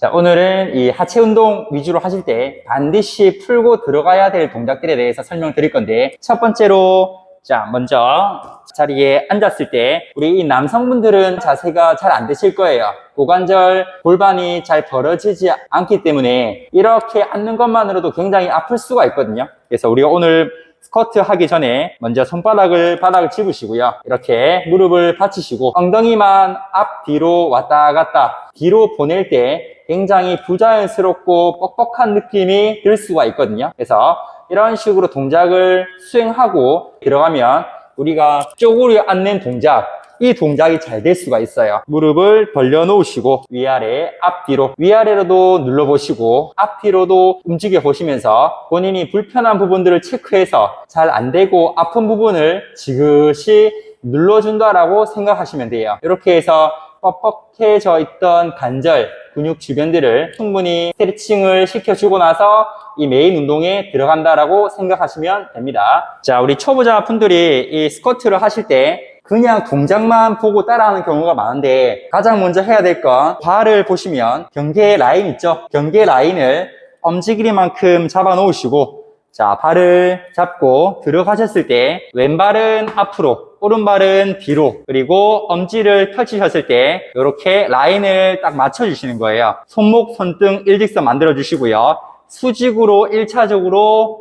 자, 오늘은 이 하체 운동 위주로 하실 때 반드시 풀고 들어가야 될 동작들에 대해서 설명드릴 건데, 첫 번째로, 자, 먼저 자리에 앉았을 때, 우리 이 남성분들은 자세가 잘 안 되실 거예요. 고관절, 골반이 잘 벌어지지 않기 때문에 이렇게 앉는 것만으로도 굉장히 아플 수가 있거든요. 그래서 우리가 오늘 스쿼트 하기 전에 먼저 손바닥을 바닥을 집으시고요. 이렇게 무릎을 받치시고 엉덩이만 앞 뒤로 왔다 갔다 뒤로 보낼 때 굉장히 부자연스럽고 뻑뻑한 느낌이 들 수가 있거든요. 그래서 이런 식으로 동작을 수행하고 들어가면 우리가 쪼그려 앉는 동작 이 동작이 잘 될 수가 있어요. 무릎을 벌려 놓으시고 위아래, 앞뒤로 위아래로도 눌러보시고 앞뒤로도 움직여 보시면서 본인이 불편한 부분들을 체크해서 잘 안 되고 아픈 부분을 지그시 눌러준다라고 생각하시면 돼요. 이렇게 해서 뻑뻑해져 있던 관절, 근육 주변들을 충분히 스트레칭을 시켜주고 나서 이 메인 운동에 들어간다라고 생각하시면 됩니다. 자, 우리 초보자 분들이 이 스쿼트를 하실 때 그냥 동작만 보고 따라하는 경우가 많은데 가장 먼저 해야 될 건 발을 보시면 경계 라인 있죠? 경계 라인을 엄지 길이만큼 잡아 놓으시고 자, 발을 잡고 들어가셨을 때 왼발은 앞으로, 오른발은 뒤로, 그리고 엄지를 펼치셨을 때 이렇게 라인을 딱 맞춰주시는 거예요. 손목, 손등 일직선 만들어 주시고요. 수직으로 1차적으로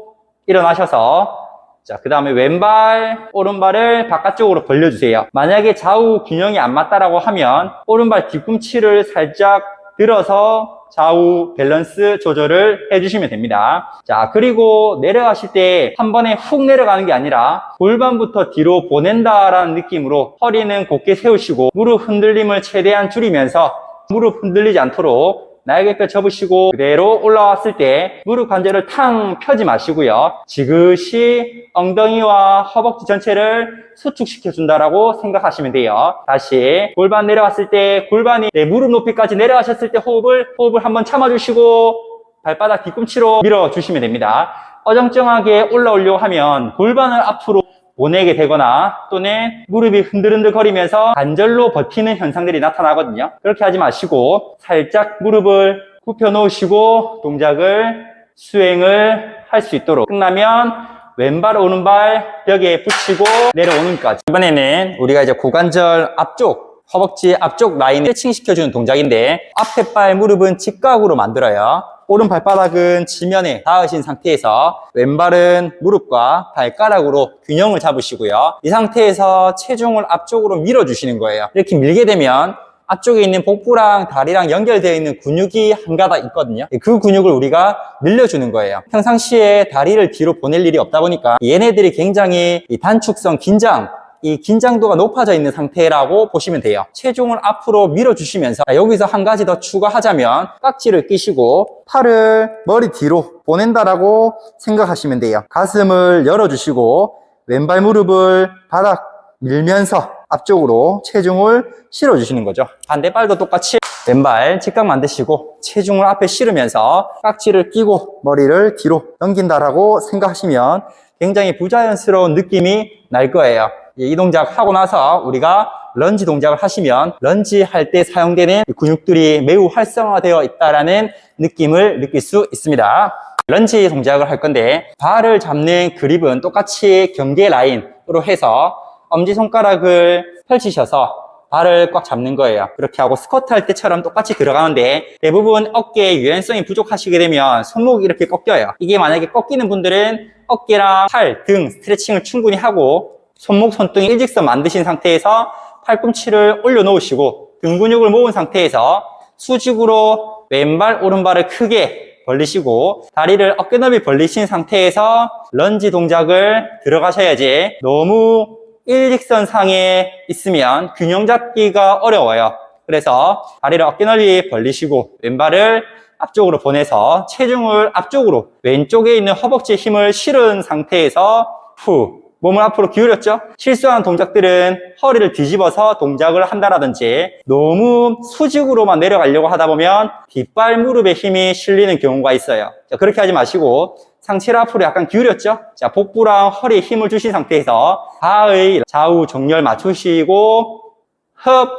일어나셔서 자, 그 다음에 왼발, 오른발을 바깥쪽으로 벌려주세요. 만약에 좌우 균형이 안 맞다라고 하면 오른발 뒤꿈치를 살짝 들어서 좌우 밸런스 조절을 해주시면 됩니다. 자, 그리고 내려가실 때 한 번에 훅 내려가는 게 아니라 골반부터 뒤로 보낸다라는 느낌으로 허리는 곧게 세우시고 무릎 흔들림을 최대한 줄이면서 무릎 흔들리지 않도록 날개뼈 접으시고 그대로 올라왔을 때 무릎 관절을 탕 펴지 마시고요. 지그시 엉덩이와 허벅지 전체를 수축시켜 준다라고 생각하시면 돼요. 다시 골반 내려왔을 때 골반이 내 무릎 높이까지 내려가셨을 때 호흡을 호흡을 한번 참아주시고 발바닥 뒤꿈치로 밀어주시면 됩니다. 어정쩡하게 올라오려고 하면 골반을 앞으로 보내게 되거나 또는 무릎이 흔들흔들 거리면서 관절로 버티는 현상들이 나타나거든요. 그렇게 하지 마시고 살짝 무릎을 굽혀 놓으시고 동작을 수행을 할 수 있도록 끝나면 왼발 오른발 벽에 붙이고 내려오는까지 이번에는 우리가 이제 고관절 앞쪽 허벅지 앞쪽 라인을 스트레칭 시켜주는 동작인데 앞에 발 무릎은 직각으로 만들어요. 오른 발바닥은 지면에 닿으신 상태에서 왼발은 무릎과 발가락으로 균형을 잡으시고요. 이 상태에서 체중을 앞쪽으로 밀어주시는 거예요. 이렇게 밀게 되면 앞쪽에 있는 복부랑 다리랑 연결되어 있는 근육이 한 가닥 있거든요. 그 근육을 우리가 늘려주는 거예요. 평상시에 다리를 뒤로 보낼 일이 없다 보니까 얘네들이 굉장히 이 단축성 긴장 이 긴장도가 높아져 있는 상태라고 보시면 돼요. 체중을 앞으로 밀어주시면서 자, 여기서 한 가지 더 추가하자면 깍지를 끼시고 팔을 머리 뒤로 보낸다라고 생각하시면 돼요. 가슴을 열어주시고 왼발 무릎을 바닥 밀면서 앞쪽으로 체중을 실어주시는 거죠. 반대발도 똑같이 왼발 직각 만드시고 체중을 앞에 실으면서 깍지를 끼고 머리를 뒤로 넘긴다라고 생각하시면 굉장히 부자연스러운 느낌이 날 거예요. 이 동작 하고 나서 우리가 런지 동작을 하시면 런지 할 때 사용되는 이 근육들이 매우 활성화되어 있다라는 느낌을 느낄 수 있습니다. 런지 동작을 할 건데 발을 잡는 그립은 똑같이 경계 라인으로 해서 엄지손가락을 펼치셔서 발을 꽉 잡는 거예요. 그렇게 하고 스쿼트 할 때처럼 똑같이 들어가는데 대부분 어깨 유연성이 부족하시게 되면 손목이 이렇게 꺾여요. 이게 만약에 꺾이는 분들은 어깨랑 팔, 등 스트레칭을 충분히 하고 손목, 손등 일직선 만드신 상태에서 팔꿈치를 올려놓으시고 등 근육을 모은 상태에서 수직으로 왼발, 오른발을 크게 벌리시고 다리를 어깨 넓이 벌리신 상태에서 런지 동작을 들어가셔야지 너무 일직선 상에 있으면 균형 잡기가 어려워요. 그래서 다리를 어깨 넓이 벌리시고 왼발을 앞쪽으로 보내서 체중을 앞쪽으로 왼쪽에 있는 허벅지에 힘을 실은 상태에서 후 몸을 앞으로 기울였죠? 실수하는 동작들은 허리를 뒤집어서 동작을 한다라든지 너무 수직으로만 내려가려고 하다 보면 뒷발 무릎에 힘이 실리는 경우가 있어요. 자, 그렇게 하지 마시고 상체를 앞으로 약간 기울였죠? 자, 복부랑 허리에 힘을 주신 상태에서 하의 좌우 정렬 맞추시고 흡,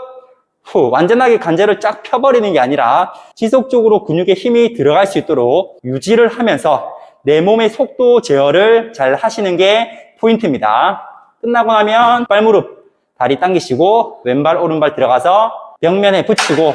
후, 완전하게 관절을 쫙 펴버리는 게 아니라 지속적으로 근육에 힘이 들어갈 수 있도록 유지를 하면서 내 몸의 속도 제어를 잘 하시는 게 포인트입니다. 끝나고 나면 발무릎, 다리 당기시고 왼발, 오른발 들어가서 벽면에 붙이고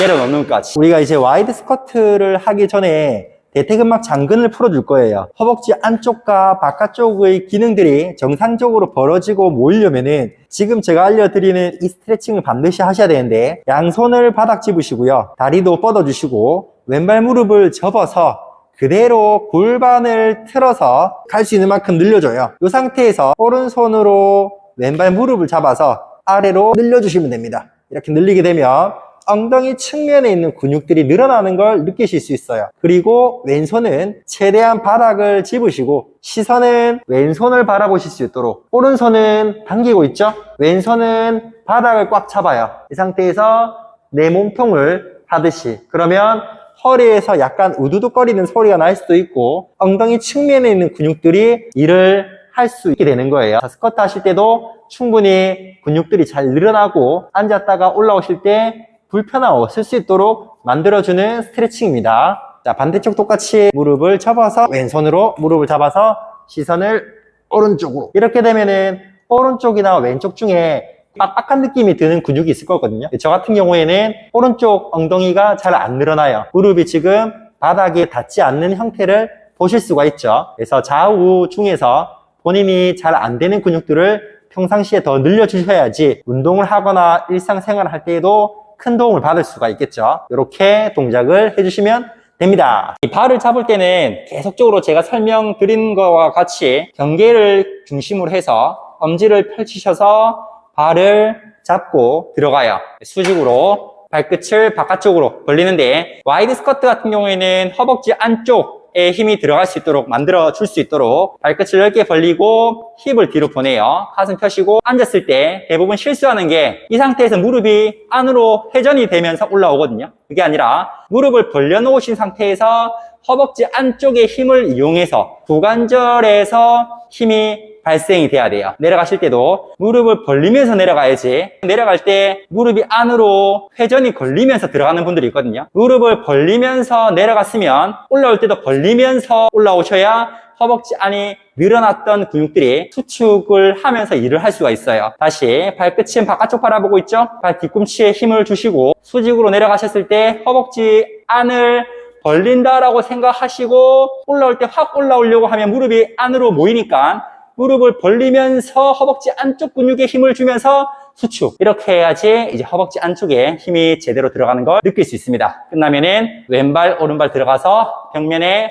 내려놓는 것까지. 우리가 이제 와이드 스쿼트를 하기 전에 대퇴근막 장근을 풀어줄 거예요. 허벅지 안쪽과 바깥쪽의 기능들이 정상적으로 벌어지고 모이려면은 지금 제가 알려드리는 이 스트레칭을 반드시 하셔야 되는데 양손을 바닥 집으시고요. 다리도 뻗어주시고 왼발 무릎을 접어서 그대로 골반을 틀어서 갈 수 있는 만큼 늘려줘요. 이 상태에서 오른손으로 왼발 무릎을 잡아서 아래로 늘려주시면 됩니다. 이렇게 늘리게 되면 엉덩이 측면에 있는 근육들이 늘어나는 걸 느끼실 수 있어요. 그리고 왼손은 최대한 바닥을 집으시고 시선은 왼손을 바라보실 수 있도록 오른손은 당기고 있죠? 왼손은 바닥을 꽉 잡아요. 이 상태에서 내 몸통을 하듯이 그러면 허리에서 약간 우두둑거리는 소리가 날 수도 있고 엉덩이 측면에 있는 근육들이 일을 할 수 있게 되는 거예요. 자, 스쿼트 하실 때도 충분히 근육들이 잘 늘어나고 앉았다가 올라오실 때 불편함 없을 수 있도록 만들어주는 스트레칭입니다. 자, 반대쪽 똑같이 무릎을 접어서 왼손으로 무릎을 잡아서 시선을 오른쪽으로. 이렇게 되면은 오른쪽이나 왼쪽 중에 빡빡한 느낌이 드는 근육이 있을 거거든요. 저 같은 경우에는 오른쪽 엉덩이가 잘 안 늘어나요. 무릎이 지금 바닥에 닿지 않는 형태를 보실 수가 있죠. 그래서 좌우 중에서 본인이 잘 안 되는 근육들을 평상시에 더 늘려주셔야지 운동을 하거나 일상생활을 할 때에도 큰 도움을 받을 수가 있겠죠. 이렇게 동작을 해주시면 됩니다. 이 발을 잡을 때는 계속적으로 제가 설명드린 것과 같이 경계를 중심으로 해서 엄지를 펼치셔서 발을 잡고 들어가요. 수직으로 발끝을 바깥쪽으로 벌리는데 와이드 스쿼트 같은 경우에는 허벅지 안쪽에 힘이 들어갈 수 있도록 만들어 줄 수 있도록 발끝을 넓게 벌리고 힙을 뒤로 보내요. 가슴 펴시고 앉았을 때 대부분 실수하는 게 이 상태에서 무릎이 안으로 회전이 되면서 올라오거든요. 그게 아니라 무릎을 벌려놓으신 상태에서 허벅지 안쪽의 힘을 이용해서 구관절에서 힘이 발생이 돼야 돼요. 내려가실 때도 무릎을 벌리면서 내려가야지. 내려갈 때 무릎이 안으로 회전이 걸리면서 들어가는 분들이 있거든요. 무릎을 벌리면서 내려갔으면 올라올 때도 벌리면서 올라오셔야 허벅지 안이 늘어났던 근육들이 수축을 하면서 일을 할 수가 있어요. 다시 발끝은 바깥쪽 바라보고 있죠? 발 뒤꿈치에 힘을 주시고 수직으로 내려가셨을 때 허벅지 안을 벌린다라고 생각하시고 올라올 때 확 올라오려고 하면 무릎이 안으로 모이니까 무릎을 벌리면서 허벅지 안쪽 근육에 힘을 주면서 수축. 이렇게 해야지 이제 허벅지 안쪽에 힘이 제대로 들어가는 걸 느낄 수 있습니다. 끝나면은 왼발 오른발 들어가서 벽면에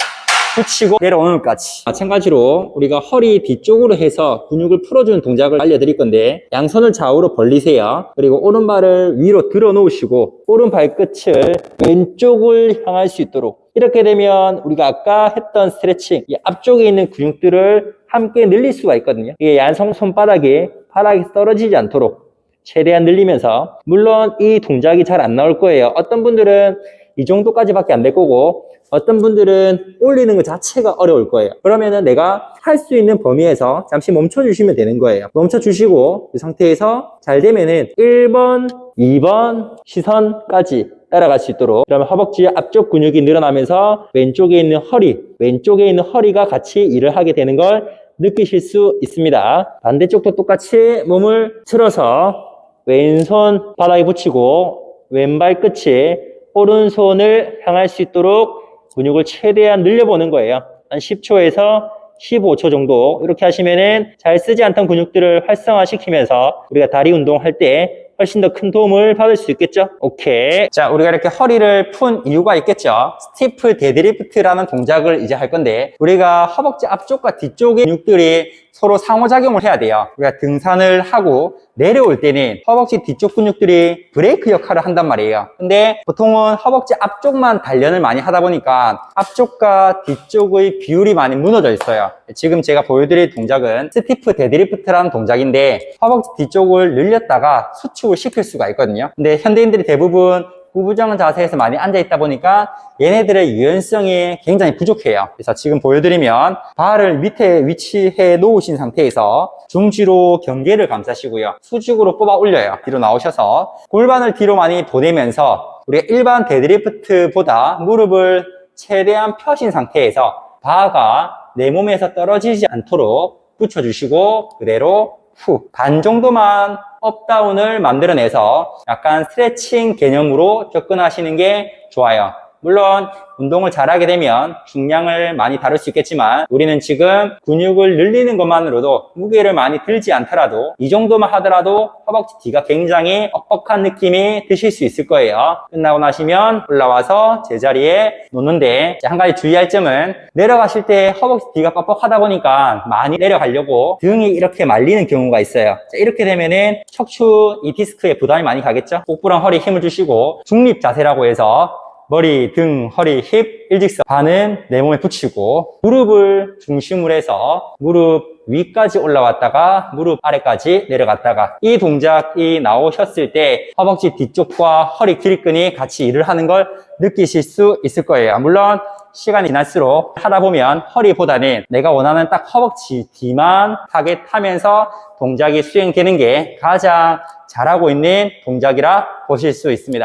붙이고 내려오는 것까지. 마찬가지로 우리가 허리 뒤쪽으로 해서 근육을 풀어주는 동작을 알려드릴 건데 양손을 좌우로 벌리세요. 그리고 오른발을 위로 들어 놓으시고 오른 발 끝을 왼쪽을 향할 수 있도록 이렇게 되면 우리가 아까 했던 스트레칭 이 앞쪽에 있는 근육들을 함께 늘릴 수가 있거든요 이게 양손 손바닥이 바닥에 떨어지지 않도록 최대한 늘리면서 물론 이 동작이 잘 안 나올 거예요 어떤 분들은 이 정도까지밖에 안 될 거고 어떤 분들은 올리는 것 자체가 어려울 거예요. 그러면은 내가 할 수 있는 범위에서 잠시 멈춰 주시면 되는 거예요. 멈춰 주시고 이 상태에서 잘 되면은 1번, 2번 시선까지 따라갈 수 있도록 그러면 허벅지 앞쪽 근육이 늘어나면서 왼쪽에 있는 허리, 왼쪽에 있는 허리가 같이 일을 하게 되는 걸 느끼실 수 있습니다. 반대쪽도 똑같이 몸을 틀어서 왼손 바닥에 붙이고 왼발 끝이 오른손을 향할 수 있도록 근육을 최대한 늘려보는 거예요. 한 10초에서 15초 정도 이렇게 하시면은 잘 쓰지 않던 근육들을 활성화시키면서 우리가 다리 운동할 때 훨씬 더 큰 도움을 받을 수 있겠죠? 오케이. 자, 우리가 이렇게 허리를 푼 이유가 있겠죠? 스티프 데드리프트라는 동작을 이제 할 건데 우리가 허벅지 앞쪽과 뒤쪽의 근육들이 서로 상호작용을 해야 돼요. 우리가 등산을 하고 내려올 때는 허벅지 뒤쪽 근육들이 브레이크 역할을 한단 말이에요. 근데 보통은 허벅지 앞쪽만 단련을 많이 하다 보니까 앞쪽과 뒤쪽의 비율이 많이 무너져 있어요. 지금 제가 보여드릴 동작은 스티프 데드리프트라는 동작인데 허벅지 뒤쪽을 늘렸다가 수축을 시킬 수가 있거든요. 근데 현대인들이 대부분 구부정 자세에서 많이 앉아 있다 보니까 얘네들의 유연성이 굉장히 부족해요. 그래서 지금 보여드리면 발을 밑에 위치해 놓으신 상태에서 중지로 경계를 감싸시고요. 수직으로 뽑아 올려요. 뒤로 나오셔서 골반을 뒤로 많이 보내면서 우리가 일반 데드리프트보다 무릎을 최대한 펴신 상태에서 바가 내 몸에서 떨어지지 않도록 붙여주시고 그대로 후 반 정도만 업다운을 만들어내서 약간 스트레칭 개념으로 접근하시는 게 좋아요. 물론 운동을 잘하게 되면 중량을 많이 다룰 수 있겠지만 우리는 지금 근육을 늘리는 것만으로도 무게를 많이 들지 않더라도 이 정도만 하더라도 허벅지 뒤가 굉장히 뻑뻑한 느낌이 드실 수 있을 거예요. 끝나고 나시면 올라와서 제자리에 놓는데 한 가지 주의할 점은 내려가실 때 허벅지 뒤가 뻑뻑하다 보니까 많이 내려가려고 등이 이렇게 말리는 경우가 있어요. 자, 이렇게 되면은 척추 이 디스크에 부담이 많이 가겠죠? 복부랑 허리 힘을 주시고 중립 자세라고 해서 머리, 등, 허리, 힙, 일직선 반은 내 몸에 붙이고 무릎을 중심으로 해서 무릎 위까지 올라왔다가 무릎 아래까지 내려갔다가 이 동작이 나오셨을 때 허벅지 뒤쪽과 허리 길근이 같이 일을 하는 걸 느끼실 수 있을 거예요. 물론 시간이 지날수록 하다 보면 허리보다는 내가 원하는 딱 허벅지 뒤만 타겟하면서 동작이 수행되는 게 가장 잘하고 있는 동작이라 보실 수 있습니다.